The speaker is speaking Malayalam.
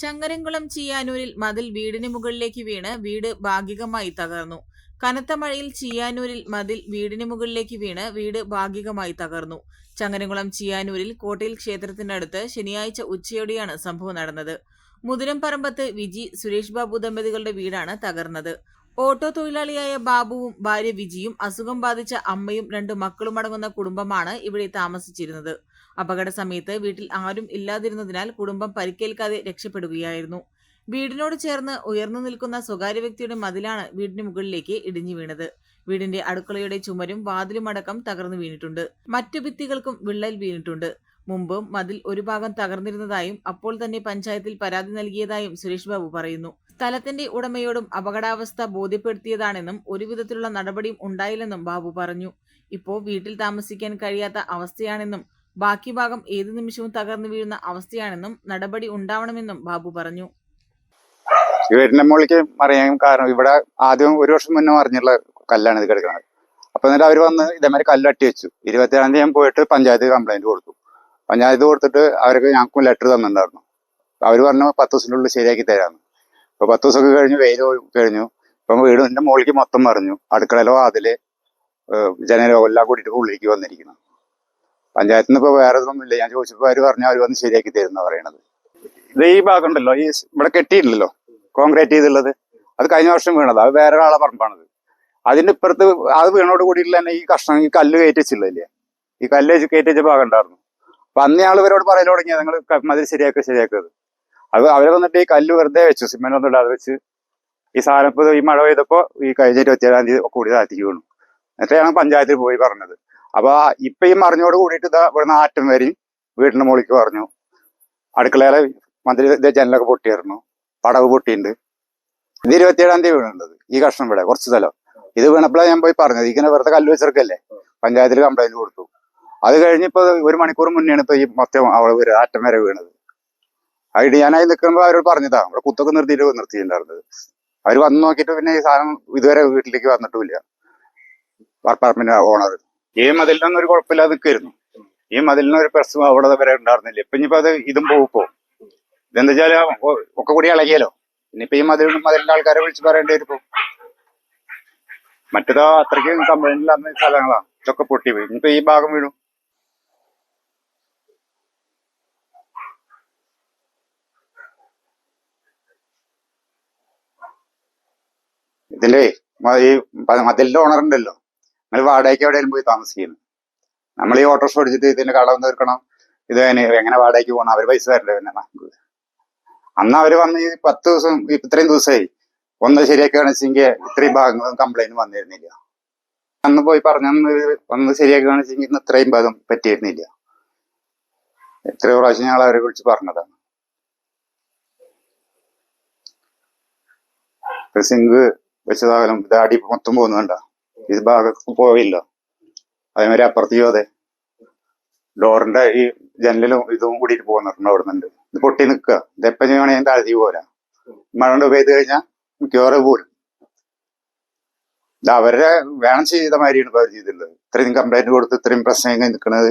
ചങ്ങരംകുളം ചിയാനൂരിൽ മതിൽ വീടിന് മുകളിലേക്ക് വീണ് വീട് ഭാഗികമായി തകർന്നു. കനത്ത മഴയിൽ ചിയാനൂരിൽ മതിൽ വീടിന് മുകളിലേക്ക് വീണ് വീട് ഭാഗികമായി തകർന്നു. ചങ്ങരംകുളം ചിയാനൂരിൽ കോട്ടയിൽ ക്ഷേത്രത്തിനടുത്ത് ശനിയാഴ്ച ഉച്ചയോടെയാണ് സംഭവം നടന്നത്. മുതിരംപറമ്പത്ത് വിജി സുരേഷ് ബാബു ദമ്പതികളുടെ വീടാണ് തകർന്നത്. ഓട്ടോ തൊഴിലാളിയായ ബാബുവും ഭാര്യ വിജിയും അസുഖം ബാധിച്ച അമ്മയും രണ്ട് മക്കളും അടങ്ങുന്ന കുടുംബമാണ് ഇവിടെ താമസിച്ചിരുന്നത്. അപകട സമയത്ത് വീട്ടിൽ ആരും ഇല്ലാതിരുന്നതിനാൽ കുടുംബം പരിക്കേൽക്കാതെ രക്ഷപ്പെടുകയായിരുന്നു. വീടിനോട് ചേർന്ന് ഉയർന്നു നിൽക്കുന്ന സ്വകാര്യ വ്യക്തിയുടെ മതിലാണ് വീടിന് മുകളിലേക്ക് ഇടിഞ്ഞു വീണത്. വീടിന്റെ അടുക്കളയുടെ ചുമരും വാതിലും അടക്കം തകർന്നു വീണിട്ടുണ്ട്. മറ്റു ഭിത്തികൾക്കും വിള്ളൽ വീണിട്ടുണ്ട്. മുമ്പ് മതിൽ ഒരു ഭാഗം തകർന്നിരുന്നതായും അപ്പോൾ തന്നെ പഞ്ചായത്തിൽ പരാതി നൽകിയതായും സുരേഷ് ബാബു പറയുന്നു. സ്ഥലത്തിന്റെ ഉടമയോടും അപകടാവസ്ഥ ബോധ്യപ്പെടുത്തിയതാണെന്നും ഒരുവിധത്തിലുള്ള നടപടിയും ഉണ്ടായില്ലെന്നും ബാബു പറഞ്ഞു. ഇപ്പോൾ വീട്ടിൽ താമസിക്കാൻ കഴിയാത്ത അവസ്ഥയാണെന്നും ബാക്കി ഭാഗം ഏതു നിമിഷവും തകർന്നു വീഴുന്ന അവസ്ഥയാണെന്നും നടപടി ഉണ്ടാവണമെന്നും ബാബു പറഞ്ഞു. വീടിന്റെ മുകളിലേക്ക് മറിയാൻ കാരണം ഇവിടെ ആദ്യം ഒരു വർഷം മുന്നേ മറിഞ്ഞുള്ള കല്ലാണ് ഇത് കിടക്കുന്നത്. അപ്പൊ എന്നിട്ട് അവർ വന്ന് ഇതേമാതിരി കല്ല് അട്ടി വെച്ചു. ഇരുപത്തിയേഴാം തീയതി ഞാൻ പോയിട്ട് പഞ്ചായത്ത് കംപ്ലൈന്റ് കൊടുത്തു. പഞ്ചായത്ത് കൊടുത്തിട്ട് അവർക്ക് ഞങ്ങൾക്കും ലെറ്റർ തന്നിട്ടുണ്ടായിരുന്നു. അവർ പറഞ്ഞു പത്ത് ദിവസത്തിനുള്ളിൽ ശരിയാക്കി തരാമെന്ന് ഇപ്പൊ പത്ത് ദിവസമൊക്കെ കഴിഞ്ഞു വെയിൽ കഴിഞ്ഞു. ഇപ്പം വീടിന്റെ മുകളിലേക്ക് മൊത്തം മറിഞ്ഞു. അടുക്കളയിലോ അതിൽ ജനലോ എല്ലാം കൂടിയിട്ട് ഉള്ളിലേക്ക് വന്നിരിക്കുന്നു. പഞ്ചായത്തിൽ നിന്ന് ഇപ്പൊ വേറെ ഇതൊന്നുമില്ല ഞാൻ ചോദിച്ചപ്പോൾ അവർ പറഞ്ഞു അവർ വന്ന് ശരിയാക്കി തരുന്ന പറയണത്. ഇത് ഈ ഭാഗം ഉണ്ടല്ലോ ഈ ഇവിടെ കെട്ടിയിട്ടില്ലല്ലോ? കോൺക്രീറ്റ് ചെയ്തുള്ളത് അത് കഴിഞ്ഞ വർഷം വീണത്. അത് വേറെ ഒരാളെ പറമ്പാണത്. അതിന്റെ ഇപ്പുറത്ത് അത് വീണോട് കൂടിയിട്ടുള്ള തന്നെ ഈ കഷ്ണം ഈ കല്ല് കയറ്റിച്ചില്ലേ ഈ കല്ല് കയറ്റിച്ച ഭാഗം ഉണ്ടായിരുന്നു. അപ്പൊ അന്ന് ഇവരോട് പറയൽ തുടങ്ങിയത്. നിങ്ങൾ മതിൽ ശരിയാക്കുക ശരിയാക്കുക അത് അവരെ വന്നിട്ട് ഈ കല്ല് വെറുതെ വെച്ചു സിമെന്റ് ഒന്നും ഇടാതെ വെച്ച്. ഈ സാധനം ഇപ്പോൾ ഈ മഴ പെയ്തപ്പോ ഈ കഴിഞ്ഞ ഇരുപത്തിയേഴാം തീയതി കൂടി താഴ്ത്തിക്ക് വീണു എന്നിട്ടാണ് പഞ്ചായത്തിൽ പോയി പറഞ്ഞത്. അപ്പൊ ഇപ്പൊ ഈ മറിഞ്ഞോട് കൂടിയിട്ട് ഇതാ ഇവിടുന്ന് ആറ്റം വരെയും വീടിന്റെ മുകളിലേക്ക് പറഞ്ഞു. അടുക്കളയിലെ മന്ത്രി ജനലൊക്കെ പൊട്ടിയായിരുന്നു. പടവ് പൊട്ടിയിട്ടുണ്ട്. ഇത് ഇരുപത്തിയേഴാം തീയതി വീണുള്ളത്. ഈ കഷ്ണം ഇവിടെ കുറച്ച് സ്ഥലം. ഇത് വീണപ്പോഴാണ് ഞാൻ പോയി പറഞ്ഞത്. ഇങ്ങനെ വെറുതെ കല്ല് വെച്ചിരിക്കല്ലേ പഞ്ചായത്തിൽ കംപ്ലൈന്റ് കൊടുത്തു. അത് കഴിഞ്ഞിപ്പോ ഒരു മണിക്കൂർ മുന്നെയാണ് ഇപ്പൊ ഈ മൊത്തം അവൾ ആറ്റം വരെ വീണത്. അത് ഇടിയാനായി നിൽക്കുമ്പോൾ അവരോട് പറഞ്ഞതാ. അവിടെ കുത്തൊക്കെ നിർത്തിയിട്ട് നിർത്തിയിട്ടുണ്ടായിരുന്നത്. അവർ വന്ന് നോക്കിയിട്ട് പിന്നെ ഈ സാധനം ഇതുവരെ വീട്ടിലേക്ക് വന്നിട്ടുമില്ല. Apartment owner. ഈ മതിലിനൊന്നും ഒരു കുഴപ്പമില്ലാതെ നിൽക്കായിരുന്നു ഈ മതിലിന് ഒരു പ്രശ്നം അവിടെ വരെ ഉണ്ടായിരുന്നില്ല. ഇപ്പൊ ഇനിയിപ്പോ അത് ഇതും പോകുമ്പോ ഇതെന്താ വെച്ചാൽ ഒക്കെ കൂടി ഇളകിയല്ലോ ഇനിയിപ്പോ ഈ മതിൽ മതിലിന്റെ ആൾക്കാരെ വിളിച്ച് പറയേണ്ടി വരും. മറ്റേതോ അത്രയ്ക്കും കംപ്ലൈന്റ് സ്ഥലങ്ങളാണ് സ്ഥലങ്ങളാ. ഇതൊക്കെ പൊട്ടി പോയി. ഇനിയിപ്പോ ഈ ഭാഗം വീഴും. ഇതിന്റെ മ- ഈ മതിലിന്റെ ഓണർ ഉണ്ടല്ലോ. നിങ്ങൾ വാടകയ്ക്ക് എവിടെയെങ്കിലും പോയി താമസിക്കുന്നു. നമ്മൾ ഈ ഓട്ടോ ഓടിച്ചിട്ട് ഇതിന്റെ കടം തീർക്കണം ഇത് എങ്ങനെ വാടകയ്ക്ക് പോകണം അവർ പൈസ തരണ്ടേ പിന്നെ? നമുക്ക് അന്ന് അവർ വന്ന് ഈ പത്ത് ദിവസം ഇത്രയും ദിവസമായി. ഒന്ന് ശരിയാക്കുകയാണെന്ന് വെച്ചെങ്കിൽ ഇത്രയും ഭാഗങ്ങളും കംപ്ലൈന്റ് വന്നിരുന്നില്ല. അന്ന് പോയി പറഞ്ഞന്ന് ഒന്ന് ശരിയാക്കുകയാണെന്ന് വെച്ചെങ്കിൽ ഇന്ന് ഇത്രയും ഭാഗം പറ്റിയിരുന്നില്ല. എത്രയോ പ്രാവശ്യം ഞങ്ങൾ അവരെ വിളിച്ച് പറഞ്ഞതാണ്. സിംഗ് വെച്ചതാകലും ഇത് മൊത്തം പോകുന്നുണ്ട ഇത് ഭാഗത്തും പോയില്ല അതേമാതിരി അപ്പുറത്തേക്കും അതെ. ഡോറിന്റെ ഈ ജനലും ഇതും കൂടിയിട്ട് പോകുന്നുണ്ട് അവിടെ നിന്നുണ്ട് ഇത് പൊട്ടി നിൽക്കുക. ഇതെപ്പം ചെയ്യണേ ഞാൻ താഴ്ത്തി പോരാ. മഴ പെയ്ത് കഴിഞ്ഞാൽ മിക്കവാറും പോരും. അവരെ വേണം ചെയ്ത മാതിരിയാണ് ഇപ്പൊ അവർ ചെയ്തിട്ടുള്ളത്. ഇത്രയും കംപ്ലൈന്റ് കൊടുത്ത് ഇത്രയും പ്രശ്നം നിൽക്കുന്നത്